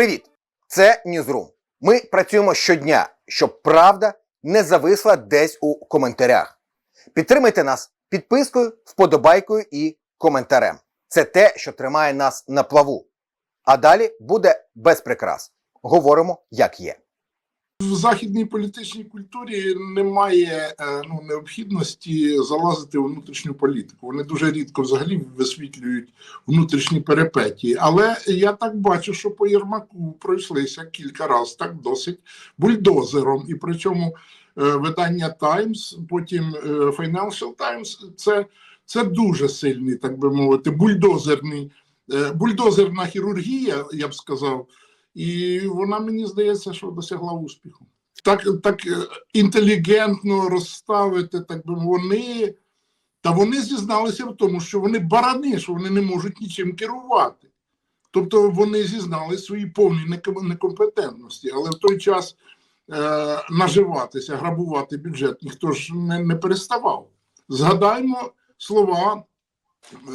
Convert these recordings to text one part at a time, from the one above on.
Привіт! Це Ньюзрум. Ми працюємо щодня, щоб правда не зависла десь у коментарях. Підтримайте нас підпискою, вподобайкою і коментарем. Це те, що тримає нас на плаву. А далі буде без прикрас. Говоримо, як є. В західній політичній культурі немає е, ну, необхідності залазити у внутрішню політику. Вони дуже рідко взагалі висвітлюють внутрішні перипетії. Але я так бачу, що по Єрмаку пройшлися кілька разів так досить бульдозером. І причому е, видання Times, потім е, Financial Times це, це дуже сильний, так би мовити, бульдозерний, е, бульдозерна хірургія, я б сказав. І вона мені здається, що досягла успіху. Так так е, інтелігентно розставити, так би вони. Та вони зізналися в тому, що вони барани, що вони не можуть нічим керувати. Тобто вони зізнали свої повні неком- некомпетентності, але в той час е, наживатися, грабувати бюджет ніхто ж не, не переставав. Згадаймо слова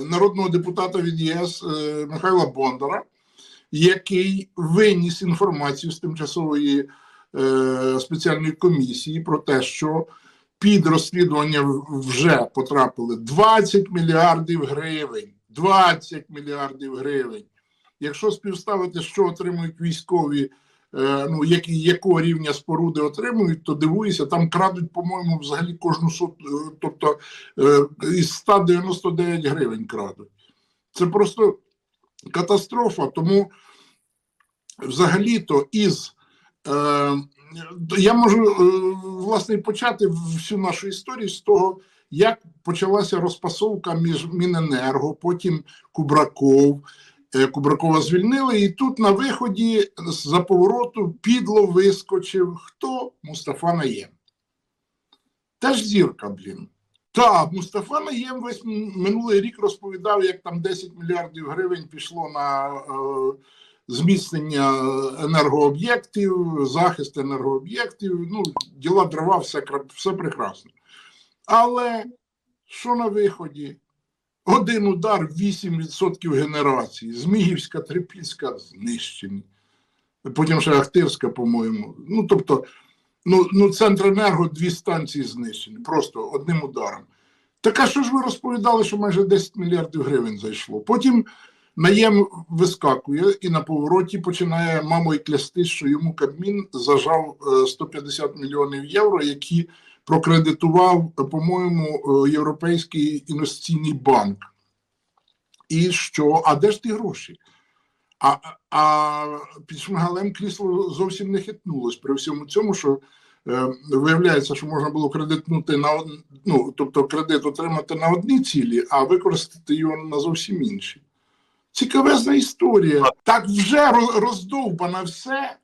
народного депутата від ЄС е, Михайла Бондара, який виніс інформацію з тимчасової е, спеціальної комісії про те, що під розслідування вже потрапили 20 мільярдів гривень. 20 мільярдів гривень. Якщо співставити, що отримують військові, е, ну які, якого рівня споруди отримують, то дивуюся, там крадуть, по-моєму, взагалі кожну сот, е, тобто е, із 199 гривень крадуть. Це просто катастрофа. Тому взагалі-то із е, я можу е, власне почати всю нашу історію з того, як почалася розпасовка між Міненерго, потім Кубраков. Е, Кубракова звільнили, і тут на виході за повороту підло вискочив хто? Мустафа Наєм. Теж зірка, блін. Так, Мустафа Наєм весь минулий рік розповідав, як там 10 мільярдів гривень пішло на е, зміцнення енергооб'єктів, захист енергооб'єктів. Ну, діла дрова, все, все прекрасно. Але що на виході? Один удар 8% генерації. Змігівська, Трипільська знищені. Потім ще Ахтирська, по-моєму. Ну, тобто, ну, ну, Центренерго дві станції знищені, просто одним ударом. Так а що ж ви розповідали, що майже 10 мільярдів гривень зайшло? Потім наєм вискакує і на повороті починає мамою клясти, що йому Кабмін зажав е, 150 мільйонів євро, які прокредитував, е, по-моєму, е, Європейський інвестиційний банк. І що? А де ж ті гроші? А, а під Шмигалем крісло зовсім не хитнулось при всьому цьому, що е, виявляється, що можна було кредитнути на од- ну, тобто кредит отримати на одні цілі, а використати його на зовсім інші. Цікавезна історія. Так вже ро- роздовбано все,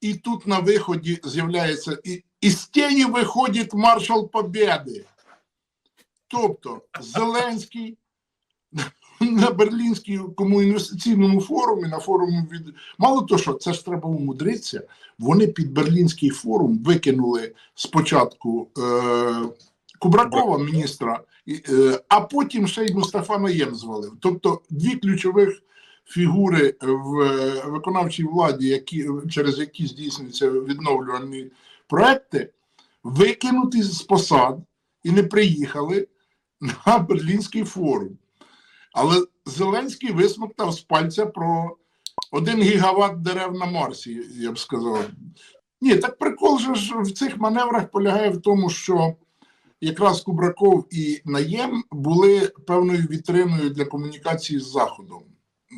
і тут на виході з'являється і, із тіні виходить маршал Побєди. Тобто Зеленський на Берлінському інвестиційному форумі, на форумі від мало того, що це ж треба умудритися. Вони під Берлінський форум викинули спочатку е, Кубракова, міністра, е, а потім ще й Мустафа Наєм звалив. Тобто дві ключових фігури в е, виконавчій владі, які через які здійснюються відновлювані проекти, викинуті з посад і не приїхали на Берлінський форум. Але Зеленський висмоктав з пальця про один гігават дерев на Марсі, я б сказав. Ні, так прикол же ж в цих маневрах полягає в тому, що якраз Кубраков і Наєм були певною вітриною для комунікації з Заходом.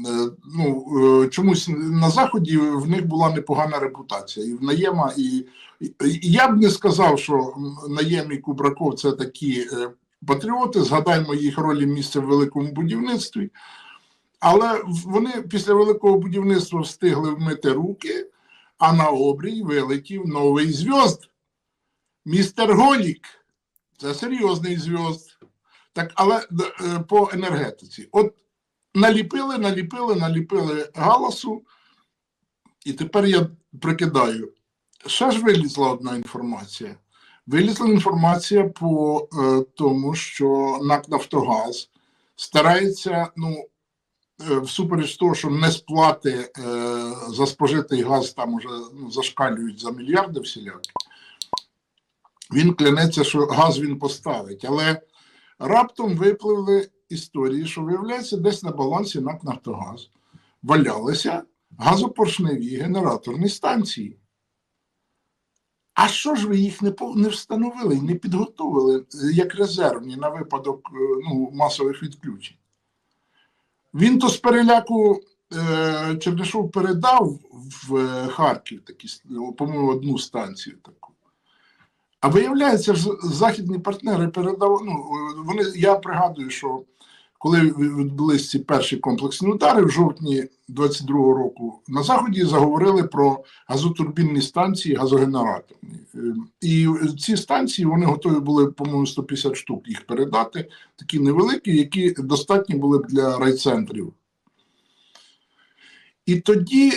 Е, Ну, е, чомусь на Заході в них була непогана репутація. І в Наєма, і, і я б не сказав, що Наєм і Кубраков це такі е, патріоти, згадаймо їх ролі місця в великому будівництві. Але вони після великого будівництва встигли вмити руки, а на обрій вилетів новий зв'язд. Містер Голік. Це серйозний зв'язд. Так, але е, по енергетиці. От наліпили, наліпили, наліпили галасу, і тепер я прикидаю. Ще ж вилізла одна інформація. Вилізла інформація по е, тому, що НАК Нафтогаз старається ну, е, всупереч того, що не сплати е, за спожитий газ там уже ну, зашкалюють за мільярди всілякі, він клянеться, що газ він поставить. Але раптом випливли історії, що виявляється, десь на балансі НАК Нафтогаз валялися газопоршневі генераторні станції. А що ж ви їх не, не встановили не підготовили е, як резервні на випадок е, ну, масових відключень? Він то з переляку е, Чернишов передав в е, Харків такі, по-моєму, одну станцію таку. А виявляється, ж західні партнери передав. Ну, вони, я пригадую, що коли відбулись ці перші комплексні удари в жовтні 22-го року, на Заході заговорили про газотурбінні станції, газогенераторні. Е, І ці станції вони готові були, по-моєму, 150 штук їх передати, такі невеликі, які достатні були б для райцентрів. І тоді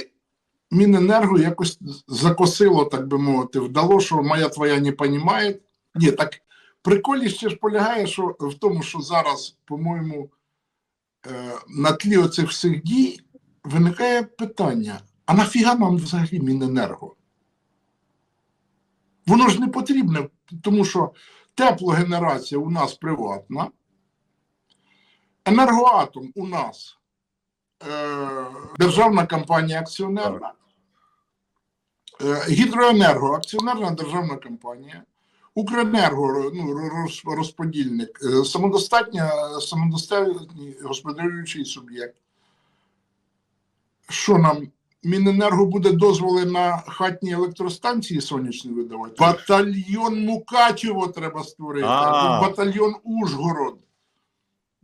Міненерго якось закосило, так би мовити, вдало, що моя твоя не понімає. Ні, так приколіще ж полягає що, в тому, що зараз, по-моєму, е, на тлі оцих всіх дій виникає питання: а нафіга нам взагалі Міненерго? Воно ж не потрібне, тому що теплогенерація у нас приватна, енергоатом у нас е, державна компанія акціонерна, е, гідроенерго акціонерна державна компанія. Укренерго ну, розподільник, е, самодостатня, самодостатній господарюючий суб'єкт. Що нам Міненерго буде дозволи на хатні електростанції сонячні видавати? Батальйон Мукачево треба створити, батальйон Ужгород.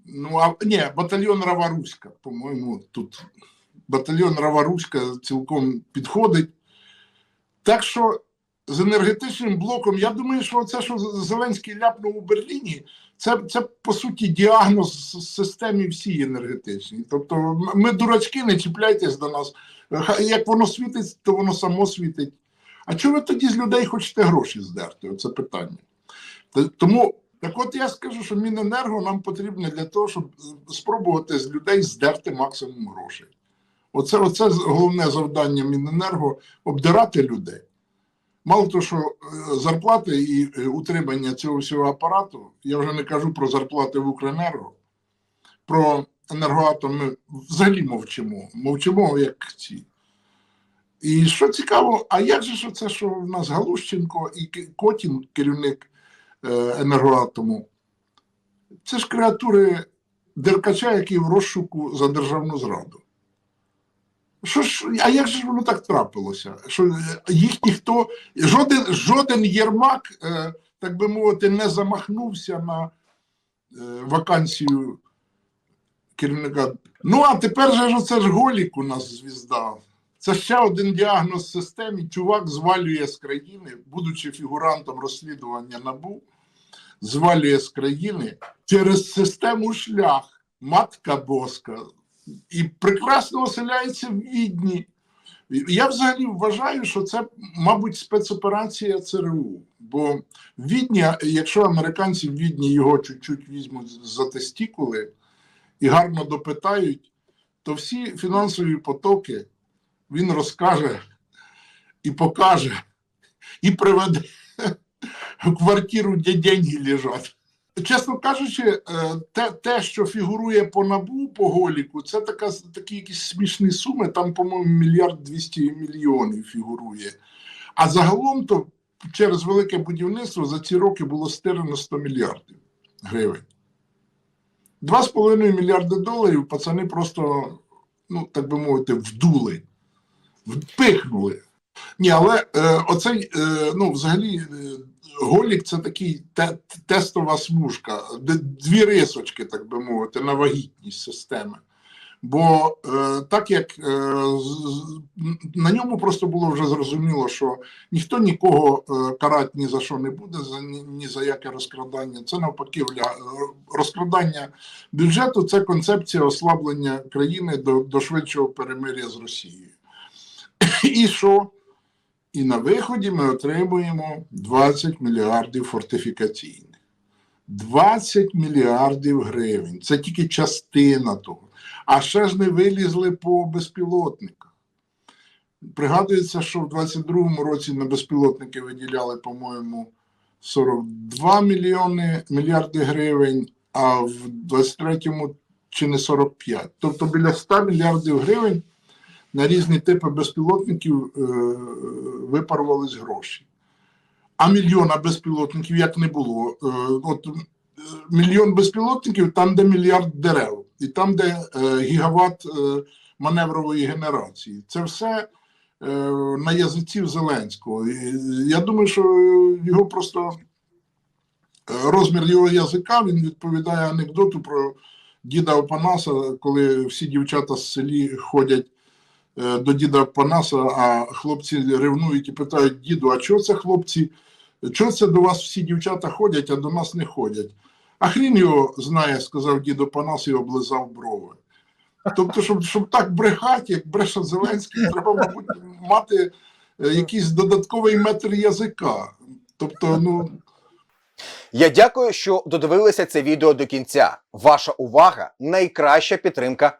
Ну, а ні, батальйон Раваруська, по-моєму, тут батальйон Раваруська цілком підходить. Так що з енергетичним блоком, я думаю, що це, що Зеленський ляпнув у Берліні, це, це по суті діагноз с- системі всій енергетичній. Тобто, ми дурачки, не чіпляйтесь до нас. Як воно світить, то воно само світить. А чого ви тоді з людей хочете гроші здерти? Оце питання. Тому, так от я скажу, що Міненерго нам потрібне для того, щоб спробувати з людей здерти максимум грошей. Оце, оце головне завдання Міненерго обдирати людей. Мало того, що е, зарплати і е, утримання цього всього апарату, я вже не кажу про зарплати в Укренерго, про енергоатом ми взагалі мовчимо. Мовчимо як ці. І що цікаво, а як же ж це, що в нас Галущенко і Котін, керівник е, енергоатому, це ж креатури Деркача, який в розшуку за державну зраду. Що ж, а як же воно так трапилося? Що е, їх ніхто, жоден, жоден Єрмак, е, так би мовити, не замахнувся на е, вакансію керівника. Ну, а тепер же ж оце ж Голік у нас звізда. Це ще один діагноз системі. Чувак звалює з країни, будучи фігурантом розслідування НАБУ, звалює з країни через систему шлях, матка боска, і прекрасно оселяється в Відні. Я взагалі вважаю, що це, мабуть, спецоперація ЦРУ. Бо в Відні, якщо американці в Відні його чуть-чуть візьмуть за тестікули і гарно допитають, то всі фінансові потоки він розкаже і покаже, і приведе в квартиру, де деньги лежать. Чесно кажучи, е, те, те, що фігурує по набу по голіку, це така, такі якісь смішні суми. Там, по-моєму, мільярд двісті мільйонів фігурує. А загалом то через велике будівництво за ці роки було стирано 100 мільярдів гривень. 2,5 мільярди доларів пацани просто, ну так би мовити, вдули, впихнули. Ні, але е, оцей, е, ну, взагалі, е, голік це такий те, тестова смужка, дві рисочки, так би мовити, на вагітність системи. Бо е, так як е, на ньому просто було вже зрозуміло, що ніхто нікого е, карати ні за що не буде, за, ні, ні за яке розкрадання. Це навпаки вля- розкрадання бюджету це концепція ослаблення країни до, до швидшого перемир'я з Росією. І що? І на виході ми отримуємо 20 мільярдів фортифікаційних. 20 мільярдів гривень. Це тільки частина того. А ще ж не вилізли по безпілотниках. Пригадується, що в 22-му році на безпілотники виділяли, по-моєму, 42 мільйони мільярди гривень, а в 23-му чи не 45. Тобто біля 100 мільярдів гривень на різні типи безпілотників е, випарувались гроші. А мільйона безпілотників як не було. Е, от е, мільйон безпілотників там, де мільярд дерев, і там, де е, гігават е, маневрової генерації. Це все е, на язиці Зеленського. І я думаю, що його просто е, розмір його язика він відповідає анекдоту про діда Опанаса, коли всі дівчата з селі ходять е, до діда Опанаса, а хлопці ревнують і питають діду, а чого це хлопці? Чого це до вас всі дівчата ходять, а до нас не ходять? А хрін його знає, сказав дідо Панас і облизав брови. Тобто, щоб, щоб так брехати, як бреше Зеленський, треба, мабуть, мати е, якийсь додатковий метр язика. Тобто, ну, Я дякую, що додивилися це відео до кінця. Ваша увага найкраща підтримка